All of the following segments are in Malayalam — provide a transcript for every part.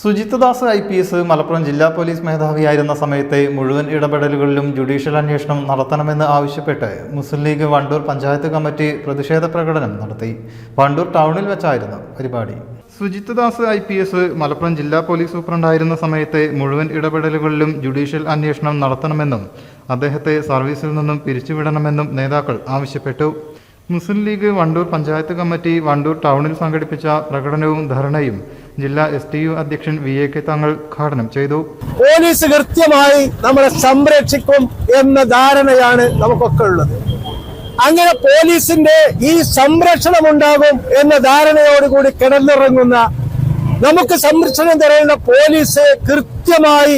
Sujith Das I P S Malappuram ജില്ലാ പോലീസ് മേധാവിയായിരുന്ന സമയത്തെ മുഴുവൻ ഇടപെടലുകളിലും ജുഡീഷ്യൽ അന്വേഷണം നടത്തണമെന്ന് ആവശ്യപ്പെട്ട് മുസ്ലിം ലീഗ് വണ്ടൂർ പഞ്ചായത്ത് കമ്മിറ്റി പ്രതിഷേധ പ്രകടനം നടത്തി. വണ്ടൂർ ടൗണിൽ വെച്ചായിരുന്നു പരിപാടി. Sujith Das I P S Malappuram ജില്ലാ പോലീസ് സൂപ്രണ്ടായിരുന്ന സമയത്തെ മുഴുവൻ ഇടപെടലുകളിലും ജുഡീഷ്യൽ അന്വേഷണം നടത്തണമെന്നും അദ്ദേഹത്തെ സർവീസിൽ നിന്നും പിരിച്ചുവിടണമെന്നും നേതാക്കൾ ആവശ്യപ്പെട്ടു. Muslim League Wandoor panchayat committee Wandoor ടൗണിൽ സംഘടിപ്പിച്ച പ്രകടനവും ധർണയും ജില്ലാ എസ് ടി യു അധ്യക്ഷൻ വി എ കെ തങ്ങൾ ഉദ്ഘാടനം ചെയ്തു. പോലീസ് കൃത്യമായി നമ്മളെ സംരക്ഷിക്കും എന്ന ധാരണയാണ് നമുക്കൊക്കെ ഉള്ളത്. അങ്ങനെ പോലീസിന്റെ ഈ സംരക്ഷണം ഉണ്ടാകും എന്ന ധാരണയോടുകൂടി കിടന്നിറങ്ങുന്ന നമുക്ക് സംരക്ഷണം തരുന്ന പോലീസ് കൃത്യമായി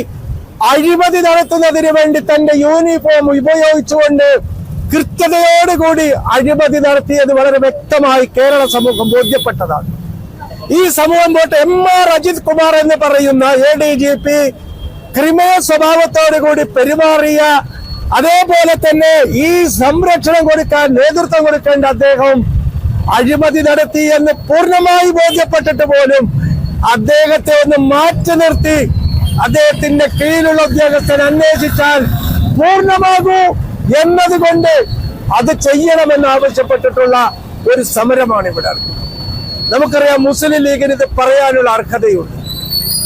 അഴിമതി നടത്തുന്നതിന് വേണ്ടി തന്റെ യൂണിഫോം ഉപയോഗിച്ചുകൊണ്ട് കൃത്യതയോടുകൂടി അഴിമതി നടത്തിയത് വളരെ വ്യക്തമായി കേരള സമൂഹം ബോധ്യപ്പെട്ടതാണ്. ഈ സമൂഹം പോട്ട് എം ആർ അജിത് കുമാർ എന്ന് പറയുന്ന A D G P criminal സ്വഭാവത്തോടു കൂടി പെരുമാറിയ അതേപോലെ തന്നെ ഈ സംരക്ഷണം കൊടുക്കാൻ നേതൃത്വം കൊടുക്കേണ്ട അദ്ദേഹം അഴിമതി നടത്തി എന്ന് പൂർണമായി ബോധ്യപ്പെട്ടിട്ട് പോലും അദ്ദേഹത്തെ ഒന്ന് മാറ്റി നിർത്തി അദ്ദേഹത്തിന്റെ കീഴിലുള്ള ഉദ്യോഗസ്ഥൻ അന്വേഷിച്ചാൽ പൂർണമാകൂ എന്നതുകൊണ്ട് അത് ചെയ്യണമെന്ന് ആവശ്യപ്പെട്ടിട്ടുള്ള ഒരു സമരമാണ് ഇവിടെ നടക്കുന്നത്. നമുക്കറിയാം മുസ്ലിം ലീഗിന് ഇത് പറയാനുള്ള അർഹതയുണ്ട്.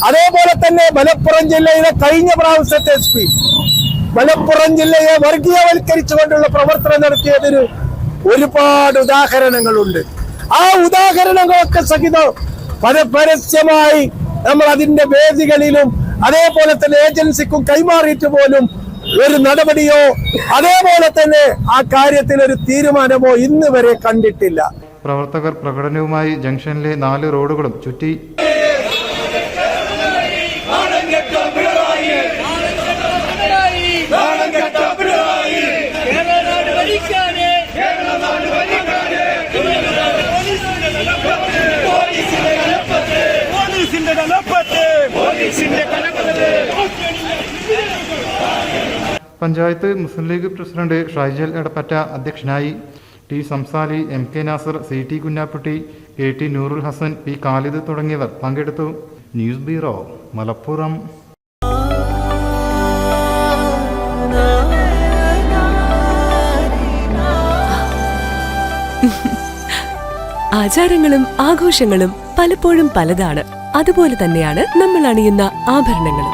അതേപോലെ തന്നെ മലപ്പുറം ജില്ലയിലെ കഴിഞ്ഞ പ്രാവശ്യത്തെ എസ് പി മലപ്പുറം ജില്ലയെ വർഗീയവൽക്കരിച്ചുകൊണ്ടുള്ള പ്രവർത്തനം നടത്തിയതിന് ഒരുപാട് ഉദാഹരണങ്ങളുണ്ട്. ആ ഉദാഹരണങ്ങളൊക്കെ സഹിതം പല പരസ്യമായി നമ്മൾ അതിന്റെ വേദികളിലും അതേപോലെ തന്നെ ഏജൻസിക്കും കൈമാറിയിട്ട് പോലും ഒരു നടപടിയോ അതേപോലെ തന്നെ ആ കാര്യത്തിൽ ഒരു തീരുമാനമോ ഇന്ന് വരെ കണ്ടിട്ടില്ല. പ്രവർത്തകർ പ്രകടനവുമായി ജംഗ്ഷനിലെ നാല് റോഡുകളും ചുറ്റി panchayat Muslim League president Shaijal Edappatta അധ്യക്ഷനായി. T Samsali M K Nasar C T Kunhapputty K T Noorul Hasan P Khalid തുടങ്ങിയവർ പങ്കെടുത്തു. News bureau Malappuram. ആചാരങ്ങളും ആഘോഷങ്ങളും പലപ്പോഴും പലതാണ്. അതുപോലെ തന്നെയാണ് നമ്മൾ അണിയുന്ന ആഭരണങ്ങളും.